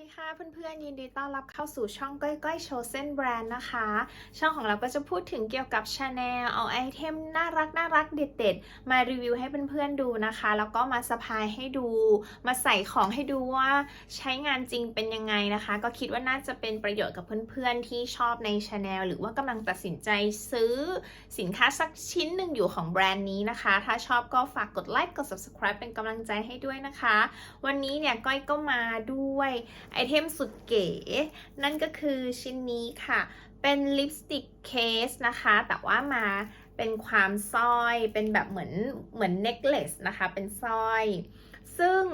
ดีค่ะเพื่อนๆยินดีต้อนรับเข้าสู่ช่องก้อยก้อยโชว์เส้นแบรนด์นะคะ ช่องของเราก็จะพูดถึงเกี่ยวกับชาแนลเอาไอเทมน่ารักน่ารักเด็ดๆ มารีวิวให้เพื่อนๆดูนะคะ แล้วก็มาสะพายให้ดู มาใส่ของให้ดูว่าใช้งานจริงเป็นยังไงนะคะ ก็คิดว่าน่าจะเป็นประโยชน์กับเพื่อนๆที่ชอบในชาแนลหรือว่ากำลังตัดสินใจซื้อสินค้าสักชิ้นหนึ่งอยู่ของแบรนด์นี้นะคะ ถ้าชอบก็ฝากกดไลค์กด subscribe เป็นกำลังใจให้ด้วยนะคะ วันนี้เนี่ยก้อยก็มาด้วยไอเทมสุดเก๋ นั่นก็คือชิ้นนี้ค่ะ เป็นลิปสติกเคสนะคะ แต่ว่ามาเป็นความสร้อย เป็นแบบเหมือนเหมือนเน็กเลสนะคะ เป็นสร้อย ซึ่ง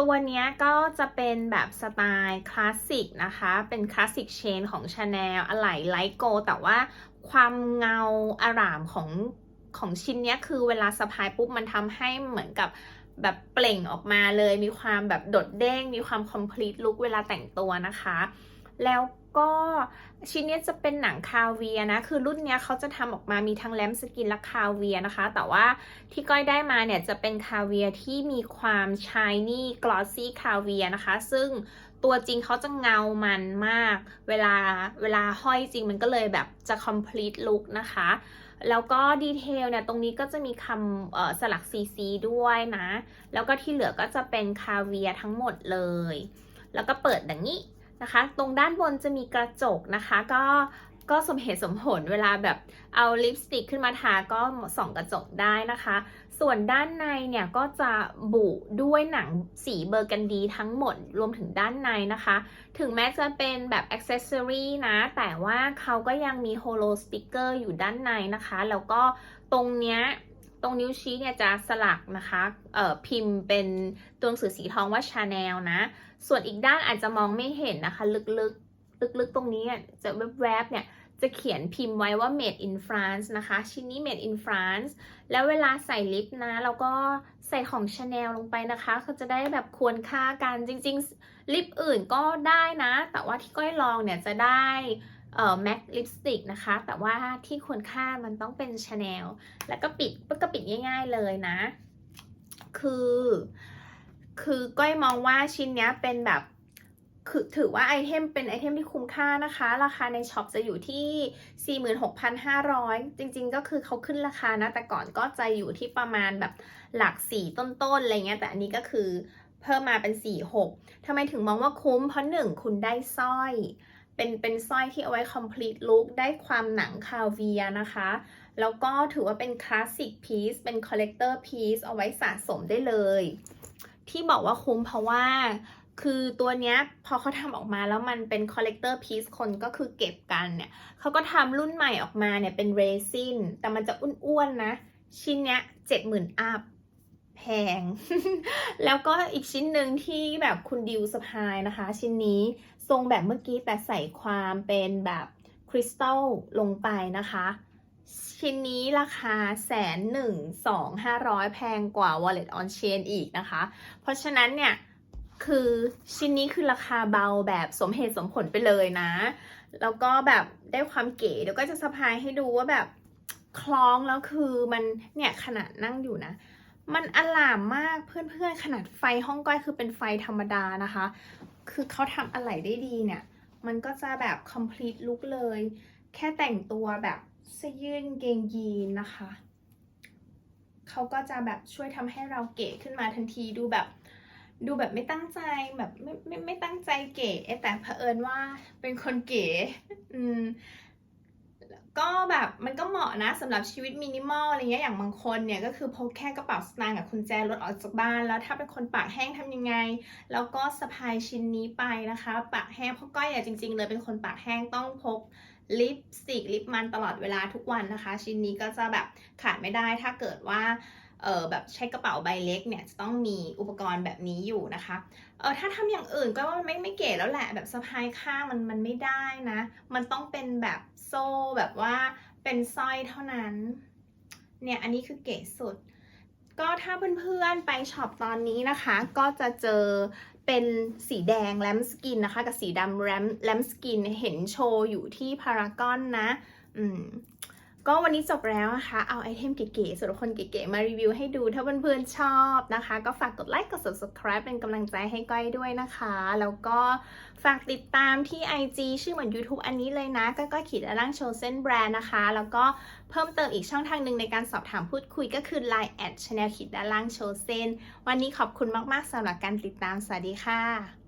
ตัวนี้ก็จะเป็นแบบสไตล์คลาสสิกนะคะ เป็นคลาสสิกเชนของ Chanel อะไหล่ไลท์โกแต่ว่าความเงาอารามของของชิ้นนี้คือเวลาสะพายปุ๊บมันทำให้เหมือนกับ แบบเปล่งออกมาเลย มีความแบบโดดเด้ง มีความ complete look เวลาแต่งตัวนะคะ แล้วก็ชิ้นนี้จะเป็นหนังคาเวียนะ คือรุ่นเนี้ยเขาจะทำออกมามีทั้งแลมสกินและคาเวียนะคะ แต่ว่าที่ก้อยได้มาเนี่ยจะเป็นคาเวียที่มีความชายนี่กลอสซี่คาเวียนะคะ ซึ่งตัวจริงเขาจะเงามันมาก เวลาเวลาห้อยจริงมันก็เลยแบบจะ complete look นะคะ แล้วก็ดีเทลเนี่ยตรงนี้ก็จะมีคำสลัก CC ด้วยนะ แล้วก็ที่เหลือก็จะเป็นคาเวียทั้งหมดเลย แล้วก็เปิดอย่างนี้ นะคะ ตรงด้านบนจะมีกระจกนะคะ ก็ก็สมเหตุสมผลเวลาแบบเอาลิปสติกขึ้นมาทาก็ส่องกระจกได้นะคะ ส่วนด้านในเนี่ยก็จะบุด้วยหนังสีเบอร์กันดีทั้งหมดรวมถึงด้านในนะคะ ถึงแม้จะเป็นแบบอ c เซสซอรีนะ แต่ว่าเขาก็ยังมีโฮโลสติกเกอร์อยู่ด้านในนะคะ แล้วก็ตรงเนี้ย ตรงนิ้วชี้เนี่ยจะสลักนะคะเอ่อพิมพ์เป็นตัวหนังสือสีทองว่าชาแนลนะ ส่วนอีกด้านอาจจะมองไม่เห็นนะคะ ลึกๆ ลึกๆ ตรงนี้อะจะแวบๆเนี่ยจะเขียนพิมพ์ไว้ว่า made in France นะคะ ชิ้นนี้ made in France แล้วเวลาใส่ลิปนะเราก็ใส่ของชาแนลลงไปนะคะเขาจะได้แบบควรค่ากันจริง ๆ ลิปอื่นก็ได้นะ แต่ว่าที่ก้อยลองเนี่ยจะได้ เอ่อ MAC ลิปสติกนะคะ แต่ว่าที่ควรค่ามันต้องเป็นชาแนลแล้วก็ปิดก็ปิดง่าย ๆเลยนะ คือ คือก้อยมองว่าชิ้นเนี้ยเป็นแบบคือถือว่าไอเทมเป็นไอเทมที่คุ้มค่านะคะ ราคาในช็อปจะอยู่ที่ 46,500 จริงๆ ก็คือเขาขึ้นราคานะ แต่ก่อนก็จะอยู่ที่ประมาณแบบหลักสี่ต้นๆ อะไรเงี้ย แต่อันนี้ก็คือเพิ่มมาเป็น 46ทำไมถึงมองว่าคุ้ม เพราะหนึ่งคุณได้สร้อย เป็นเป็นสร้อยที่เอาไว้ complete look ได้ความหนังคาเวียนะคะ แล้วก็ถือว่าเป็นคลาสสิกพีซเป็นคอลเลกเตอร์พีซเอาไว้สะสมได้เลย ที่บอกว่าคุ้มเพราะว่าคือตัวเนี้ยพอเขาทำออกมาแล้วมันเป็นคอลเลกเตอร์พีซคนก็คือเก็บกันเนี่ยเขาก็ทำรุ่นใหม่ออกมาเนี่ยเป็นเรซินแต่มันจะอ้วนๆนะ ชิ้นเนี้ยเจ็ดหมื่นอัพแพง แล้วก็อีกชิ้นหนึ่งที่แบบคุณดิวสะพายนะคะ ชิ้นนี้ ทรงแบบเมื่อกี้แต่ใส่ความเป็นแบบคริสตัลลงไปนะคะ ชิ้นนี้ราคาแสนหนึ่งสองห้าร้อยแพงกว่า Wallet on Chain อีกนะคะ เพราะฉะนั้นเนี่ยคือชิ้นนี้คือราคาเบาแบบสมเหตุสมผลไปเลยนะ แล้วก็แบบได้ความเก๋เดี๋ยวก็จะสะพายให้ดูว่าแบบคล้องแล้วคือมันเนี่ยขนาดนั่งอยู่นะ มันอลามมากเพื่อนๆขนาดไฟห้องก้อยคือเป็นไฟธรรมดานะคะ คือเขาทำอะไรได้ดีเนี่ย มันก็จะแบบ complete look เลย แค่แต่งตัวแบบเสื้อยืดเกงยีนนะคะ เขาก็จะแบบช่วยทำให้เราเก๋ขึ้นมาทันทีดูแบบดูแบบไม่ตั้งใจแบบไม่ไม่ไม่ตั้งใจเก๋แต่เผอิญว่าเป็นคนเก๋อืม ก็แบบมันก็เหมาะนะสำหรับชีวิตมินิมอลอะไรเงี้ยอย่างบางคนเนี่ยก็คือพกแค่กระเป๋าสตางค์กับคุณแจรถออกจากบ้าน แล้วถ้าเป็นคนปากแห้งทำยังไง แล้วก็สะพายชิ้นนี้ไปนะคะ ปากแห้งเพราะก้อยเนี่ยจริง ๆ เลยเป็นคนปากแห้งต้องพกลิปสติกลิปมันตลอดเวลาทุกวันนะคะ ชิ้นนี้ก็จะแบบขาดไม่ได้ถ้าเกิดว่า เออแบบใช้กระเป๋าใบเล็กเนี่ยจะต้องมีอุปกรณ์แบบนี้อยู่นะคะเออถ้าทำอย่างอื่นก็ว่ามันไม่ไม่เก๋แล้วแหละแบบสะพายข้างมันมันไม่ได้นะ มันต้องเป็นแบบโซ่แบบว่าเป็นสร้อยเท่านั้น เนี่ยอันนี้คือเก๋สุด ก็ถ้าเพื่อนๆไปช็อปตอนนี้นะคะ ก็จะเจอเป็นสีแดงแลมสกินนะคะ กับสีดำแรมแลมสกินเห็นโชว์อยู่ที่พารากอนนะ อืม ก็วันนี้จบแล้วนะคะ เอาไอเทมเก๋ๆสำหรับคนเก๋ๆมารีวิวให้ดู ถ้าเพื่อนๆชอบนะคะ ก็ฝากกดไลค์ กด subscribe เป็นกำลังใจให้ก้อยด้วยนะคะ แล้วก็ฝากติดตามที่ IG ชื่อเหมือน YouTube อันนี้เลยนะ ก็ก็ขีดด้านล่างโชว์เส้นแบรนด์นะคะ แล้วก็เพิ่มเติมอีกช่องทางหนึ่งในการสอบถามพูดคุยก็คือ Line แอดช n แนลขีดด้านล่างโชว์เส้น วันนี้ขอบคุณมากๆสำหรับการติดตาม สวัสดีค่ะ